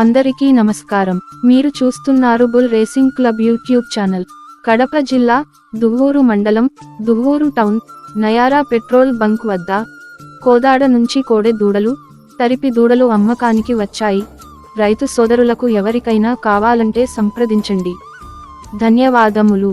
అందరికీ నమస్కారం. మీరు చూస్తున్నారు bull racing club YouTube channel. Kadapa జిల్లా దువ్వూరు మండలం Duvvur town Nayara petrol bunk వద్ద కోదాడ నుంచి కోడె దూడలు తరిపి దూడలు అమ్మకానికి వచ్చాయి. రైతు సోదరులకు ఎవరికైనా కావాలంటే సంప్రదించండి. ధన్యవాదములు.